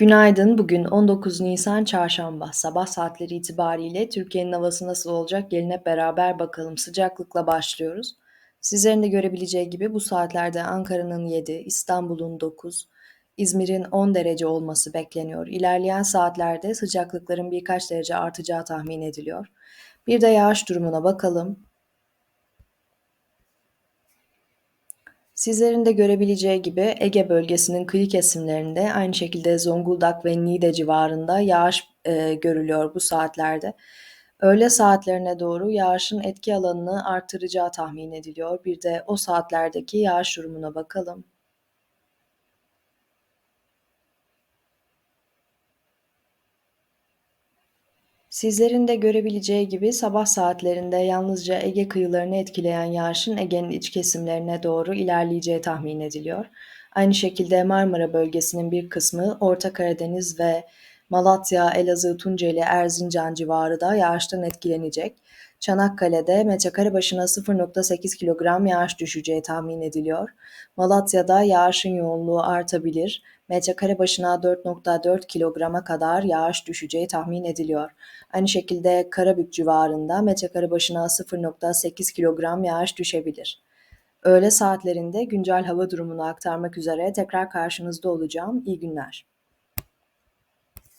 Günaydın. Bugün 19 Nisan Çarşamba. Sabah saatleri itibariyle Türkiye'nin havası nasıl olacak? Gelin hep beraber bakalım. Sıcaklıkla başlıyoruz. Sizlerin de görebileceği gibi bu saatlerde Ankara'nın 7, İstanbul'un 9, İzmir'in 10 derece olması bekleniyor. İlerleyen saatlerde sıcaklıkların birkaç derece artacağı tahmin ediliyor. Bir de yağış durumuna bakalım. Sizlerin de görebileceği gibi Ege bölgesinin kıyı kesimlerinde aynı şekilde Zonguldak ve Niğde civarında yağış e, görülüyor bu saatlerde. Öğle saatlerine doğru yağışın etki alanını artıracağı tahmin ediliyor. Bir de o saatlerdeki yağış durumuna bakalım. Sizlerin de görebileceği gibi sabah saatlerinde yalnızca Ege kıyılarını etkileyen yağışın Ege'nin iç kesimlerine doğru ilerleyeceği tahmin ediliyor. Aynı şekilde Marmara bölgesinin bir kısmı Orta Karadeniz ve Malatya, Elazığ, Tunceli, Erzincan civarı da yağıştan etkilenecek. Çanakkale'de metrekare başına 0.8 kilogram yağış düşeceği tahmin ediliyor. Malatya'da yağışın yoğunluğu artabilir. Metrekare başına 4.4 kilograma kadar yağış düşeceği tahmin ediliyor. Aynı şekilde Karabük civarında metrekare başına 0.8 kilogram yağış düşebilir. Öğle saatlerinde güncel hava durumunu aktarmak üzere tekrar karşınızda olacağım. İyi günler.